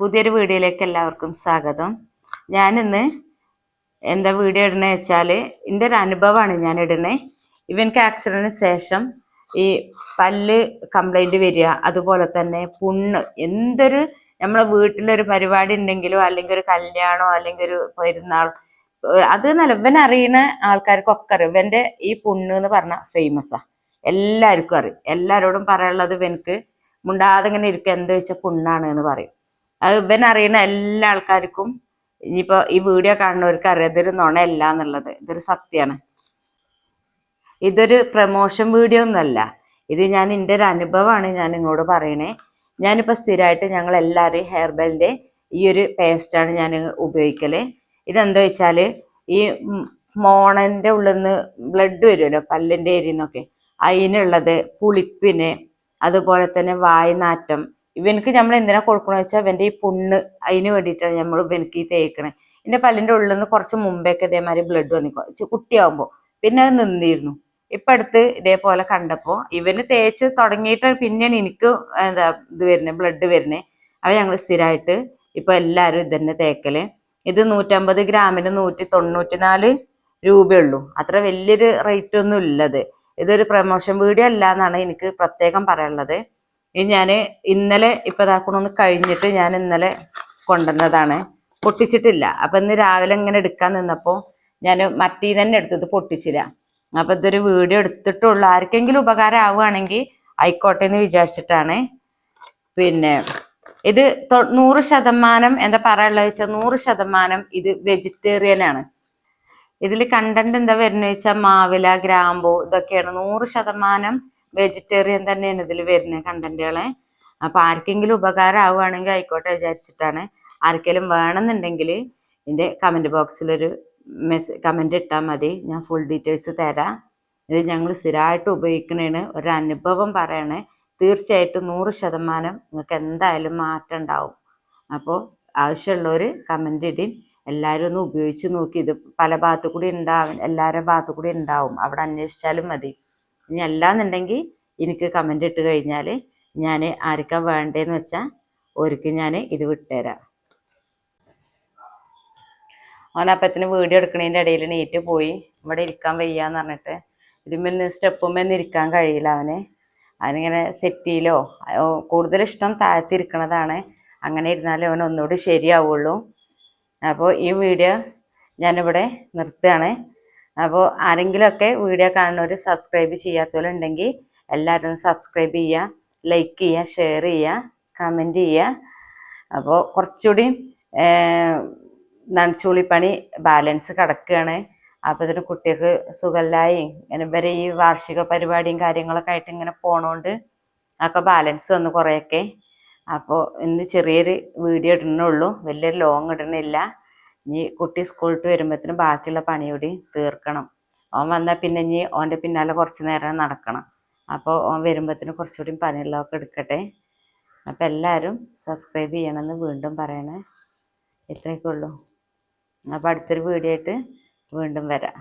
പുതിയൊരു വീഡിയോയിലേക്ക് എല്ലാവർക്കും സ്വാഗതം. ഞാനിന്ന് എന്താ വീഡിയോ ഇടണേ വെച്ചാൽ എന്റെ ഒരു അനുഭവമാണ് ഞാൻ ഇടണേ ഇവൻക്ക് ആക്സിഡന് ശേഷം ഈ പല്ല് കംപ്ലൈന്റ് വരിക അതുപോലെ തന്നെ പുണ്ണ് എന്തൊരു നമ്മളെ വീട്ടിലൊരു പരിപാടി ഉണ്ടെങ്കിലും അല്ലെങ്കിൽ ഒരു കല്യാണോ അല്ലെങ്കിൽ ഒരു പെരുന്നാൾ അത് നല്ല ഇവൻ അറിയുന്ന ആൾക്കാർക്കൊക്കെ അറിയാം. ഇവന്റെ ഈ പുണ്ണ് എന്ന് പറഞ്ഞ ഫേമസാ എല്ലാവർക്കും അറിയും. എല്ലാവരോടും പറയാനുള്ളത് ഇവനക്ക് മുണ്ടാതെ ഇങ്ങനെ ഇരിക്കുക എന്താ വെച്ചാൽ പുണ്ണാണ് എന്ന് പറയും. അത് ഇവൻ എല്ലാ ആൾക്കാർക്കും ഇനിയിപ്പോ ഈ വീഡിയോ കാണുന്നവർക്ക് അറിയാം ഇതൊരു നുണയല്ല എന്നുള്ളത്. ഇതൊരു സത്യമാണ് ഇതൊരു പ്രമോഷൻ വീഡിയോ ഒന്നല്ല ഇത് ഞാൻ എന്റെ ഒരു അനുഭവമാണ് ഞാൻ നിങ്ങളോട് പറയണേ. ഞാനിപ്പോൾ സ്ഥിരമായിട്ട് ഞങ്ങൾ എല്ലാവരും ഹെയർബെലിന്റെ ഈ ഒരു പേസ്റ്റാണ് ഞാൻ ഉപയോഗിക്കൽ. ഇതെന്താ വെച്ചാൽ ഈ മോണന്റെ ഉള്ളിൽ നിന്ന് ബ്ലഡ് വരുമല്ലോ പല്ലിന്റെ ഏരിയന്നൊക്കെ അതിനുള്ളത് പുളിപ്പിന് അതുപോലെ തന്നെ വായ്നാറ്റം ഇവനക്ക് നമ്മൾ എന്തിനാ കൊടുക്കണമെന്ന് വെച്ചാൽ ഇവന്റെ ഈ പുണ്ണ് അതിന് വേണ്ടിയിട്ടാണ് നമ്മൾ ഇവനക്ക് ഈ തേക്കണേ. എന്റെ പല്ലിന്റെ ഉള്ളിൽ നിന്ന് കുറച്ച് മുമ്പേക്ക് ഇതേമാതിരി ബ്ലഡ് വന്നിക്കോ. കുട്ടിയാവുമ്പോൾ പിന്നെ അത് നിന്നിരുന്നു. ഇപ്പം അടുത്ത് ഇതേപോലെ കണ്ടപ്പോൾ ഇവന് തേച്ച് തുടങ്ങിയിട്ട് പിന്നെയാണ് എനിക്ക് എന്താ ഇത് വരുന്നത് ബ്ലഡ് വരുന്നത് അവ ഞങ്ങൾ സ്ഥിരമായിട്ട് ഇപ്പൊ എല്ലാരും ഇതന്നെ തേക്കൽ. ഇത് നൂറ്റമ്പത് ഗ്രാമിന് നൂറ്റി തൊണ്ണൂറ്റി നാല് രൂപയുള്ളൂ. അത്ര വലിയൊരു റേറ്റ് ഒന്നും ഇല്ലത് ഇതൊരു പ്രൊമോഷൻ വീഡിയോ അല്ല എന്നാണ് എനിക്ക് പ്രത്യേകം പറയാനുള്ളത്. ഇത് ഞാൻ ഇന്നലെ ഇപ്പൊ ഇതാക്കണമെന്ന് കഴിഞ്ഞിട്ട് ഞാൻ ഇന്നലെ കൊണ്ടുവന്നതാണ്. പൊട്ടിച്ചിട്ടില്ല. അപ്പം ഇന്ന് രാവിലെ ഇങ്ങനെ എടുക്കാൻ നിന്നപ്പോൾ ഞാൻ മറ്റീ തന്നെ എടുത്തത് പൊട്ടിച്ചില്ല. അപ്പോൾ ഇതൊരു വീഡിയോ എടുത്തിട്ടുള്ളൂ. ആർക്കെങ്കിലും ഉപകാരം ആവുകയാണെങ്കിൽ ആയിക്കോട്ടെ എന്ന് വിചാരിച്ചിട്ടാണ്. പിന്നെ ഇത് നൂറ് ശതമാനം എന്താ പറയാനുള്ളത് വെച്ചാൽ നൂറ് ശതമാനം ഇത് വെജിറ്റേറിയൻ ആണ്. ഇതിൽ കണ്ടന്റ് എന്താ വരുന്നത് വെച്ചാൽ മാവില ഗ്രാമ്പു ഇതൊക്കെയാണ് നൂറ് ശതമാനം വെജിറ്റേറിയൻ തന്നെയാണ് ഇതിൽ വരുന്നത് കണ്ടന്റുകളെ അപ്പൊ ആർക്കെങ്കിലും ഉപകാരം ആവുകയാണെങ്കിൽ ആയിക്കോട്ടെ വിചാരിച്ചിട്ടാണ്. ആർക്കെങ്കിലും വേണമെന്നുണ്ടെങ്കിൽ എന്റെ കമന്റ് ബോക്സിലൊരു മെസ് കമന്റ് ഇട്ടാൽ മതി. ഞാൻ ഫുൾ ഡീറ്റെയിൽസ് തരാം. ഇത് ഞങ്ങൾ സ്ഥിരമായിട്ട് ഉപയോഗിക്കണേണ്. ഒരു അനുഭവം പറയണേ. തീർച്ചയായിട്ടും നൂറ് ശതമാനം നിങ്ങൾക്ക് എന്തായാലും മാറ്റം ഉണ്ടാവും. അപ്പോൾ ആവശ്യമുള്ളവർ കമന്റ് ഇടി. എല്ലാവരും ഒന്ന് ഉപയോഗിച്ച് നോക്കി. ഇത് പല ഭാഗത്തു കൂടി ഉണ്ടാവും എല്ലാവരുടെ ഭാഗത്തു കൂടി ഉണ്ടാവും. അവിടെ അന്വേഷിച്ചാലും മതി. ഇനി അല്ലാന്നുണ്ടെങ്കിൽ എനിക്ക് കമന്റ് ഇട്ട് കഴിഞ്ഞാൽ ഞാൻ ആർക്കാ വേണ്ടതെന്ന് വെച്ചാൽ ഓർക്ക് ഞാൻ ഇത് വിട്ടുതരാം ഓനപ്പത്തിന് വീഡിയോ എടുക്കണതിന്റെ ഇടയിൽ നീറ്റ് പോയി. ഇവിടെ ഇരിക്കാൻ വയ്യാന്ന് പറഞ്ഞിട്ട് ഇതിന്മേന്ന് സ്റ്റെപ്പുമ്മേന്ന് ഇരിക്കാൻ കഴിയില്ല അവന്. അവനിങ്ങനെ സെറ്റിയിലോ കൂടുതൽ ഇഷ്ടം താഴ്ത്തിരിക്കണതാണ് അങ്ങനെ ഇരുന്നാലേ അവൻ ഒന്നുകൂടി ശരിയാവുള്ളൂ. അപ്പോൾ ഈ വീഡിയോ ഞാനിവിടെ നിർത്തുകയാണ്. അപ്പോൾ ആരെങ്കിലുമൊക്കെ വീഡിയോ കാണുന്നവർ സബ്സ്ക്രൈബ് ചെയ്യാത്തവരുണ്ടെങ്കിൽ എല്ലാവരും സബ്സ്ക്രൈബ് ചെയ്യുക ലൈക്ക് ചെയ്യുക ഷെയർ ചെയ്യുക കമന്റ് ചെയ്യുക അപ്പോൾ കുറച്ചുകൂടി നനച്ചുള്ളിപ്പണി ബാലൻസ് കിടക്കുകയാണ് അപ്പോൾ ഇതിന് കുട്ടികൾക്ക് സുഖമില്ലായി ഇങ്ങനെ ഇവരെ ഈ വാർഷിക പരിപാടിയും കാര്യങ്ങളൊക്കെ ആയിട്ട് ഇങ്ങനെ പോണോണ്ട് ഒക്കെ ബാലൻസ് വന്നു കുറേയൊക്കെ. അപ്പോൾ ഇന്ന് ചെറിയൊരു വീഡിയോ ഇടണുള്ളൂ വലിയൊരു ലോങ് ഇടണില്ല ഇനി കുട്ടി സ്കൂളിട്ട് വരുമ്പോഴത്തേനും ബാക്കിയുള്ള പണി കൂടി തീർക്കണം. ഓൻ വന്നാൽ പിന്നെ ഇനി ഓന്റെ പിന്നാലെ കുറച്ച് നേരം നടക്കണം. അപ്പോൾ ഓൻ വരുമ്പോഴത്തേനും കുറച്ചുകൂടി പണിയുള്ളതൊക്കെ എടുക്കട്ടെ. അപ്പോൾ എല്ലാവരും സബ്സ്ക്രൈബ് ചെയ്യണമെന്ന് വീണ്ടും പറയണേ. ഇത്രയൊക്കെ ഉള്ളൂ. അപ്പോൾ അടുത്തൊരു വീഡിയോ ആയിട്ട് വീണ്ടും വരാം.